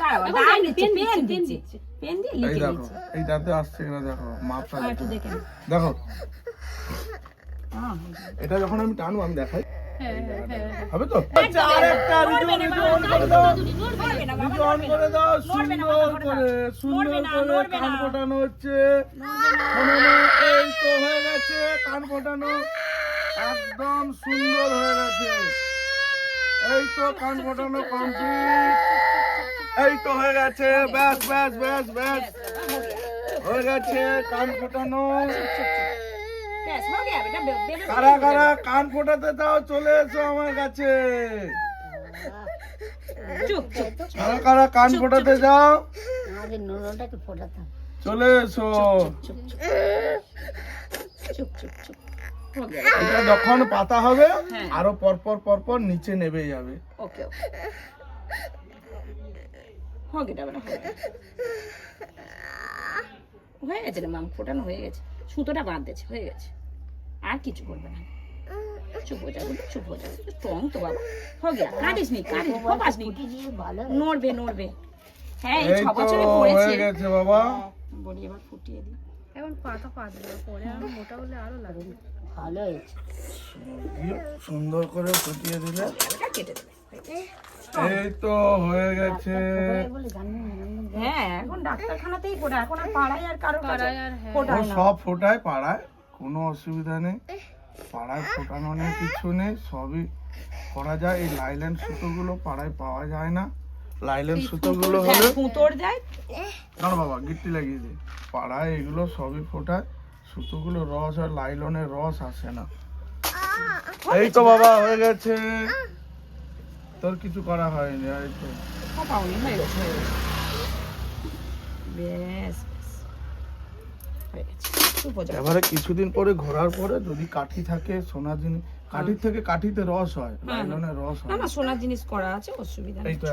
দাঁড়াও দেখো, দাঁড় পেন দিচ্ছে, দিচ্ছে, পেন পেন দিচ্ছে। দিচ্ছে। পেন দিয়ে লিখে দেখো এই দাঁতে আসছে কিনা দেখো মাপটা হ্যাঁ, একটু দেখে দেখো। হ্যাঁ, এটা যখন আমি টানবো আমি দেখাই। হ্যাঁ হ্যাঁ হবে তো? আচ্ছা করে দাও। করে দাও সুন্দর করে সুন্দর করে কান। ফোটানো হচ্ছে। এই তো হয়ে গেছে কান ফোটানো। একদম সুন্দর হয়ে গেছে। এই তো কান ফোটানো কমপ্লিট। এই তো হয়ে গেছে ব্যাস ব্যাস ব্যাস ব্যাস। হয়ে গেছে কান ফোটানো। কারা কারা কান ফোটাতে দাও চলে এসো আমার কাছে। কারা কারা কান ফোটাতে যাও চলে এসো। এটা যখন পাতা হবে হ্যাঁ। আরও পরপর পরপর নিচে নেবে যাবে। ওকে, হয়ে গেছে, হয়ে গেছে। রে মাম ফোটানো হয়ে গেছে। সুতোটা বাঁধ দিয়েছে হয়ে গেছে। আর কিছু করবে না। চুপ হয়ে যাবে চুপ হয়ে যাবে। স্ট্রং তো বাবা। হয়ে গেছে কাটিস নি কাটিস ফোপাস নি। নড়বে নড়বে। হ্যাঁ এই ছ বছরে পড়েছে। হয়ে গেছে বাবা। বলি এবার ফুটিয়ে দিই। এখন পাতা পাতবে পরে আরও মোটা হলে আরও লাগবে। ভালো হয়েছে। সুন্দর করে ফুটিয়ে দিলে। কেটে দেবে। এই তো হয়ে গেছে। হ্যাঁ এখন ডাক্তারখানাতেই ফোটা এখন আর পাড়ায় আর কারও পাড়ায় আর হ্যাঁ। সব ফোটায় পাড়ায় কোনো অসুবিধা নেই। পাড়ায় ফোটানো নেই কিছু নেই সবই করা যায়। এই লাইলেন সুতোগুলো পাড়ায় পাওয়া যায় না। লাইলেন সুতোগুলো হলে ফুটোর যায়। দাঁড়া বাবা গিট্টি লাগিয়ে দে। পাড়ায় এগুলো সবই ফোটায় সুতোগুলো রস আর লাইলনের রস আসে না। এই তো বাবা হয়ে গেছে। তোর কিছু করা হয়নি হয়তো পাওনি হয়ে গেছে হয়ে গেছে। বেশ হয়ে হয়ে। এবারে কিছুদিন পরে ঘোরার পরে যদি কাঠি থাকে সোনা জিনিস কাঠির থেকে কাঠিতে রস হয় লাইলনের রস হয়। না সোনার জিনিস করা আছে অসুবিধা নেই।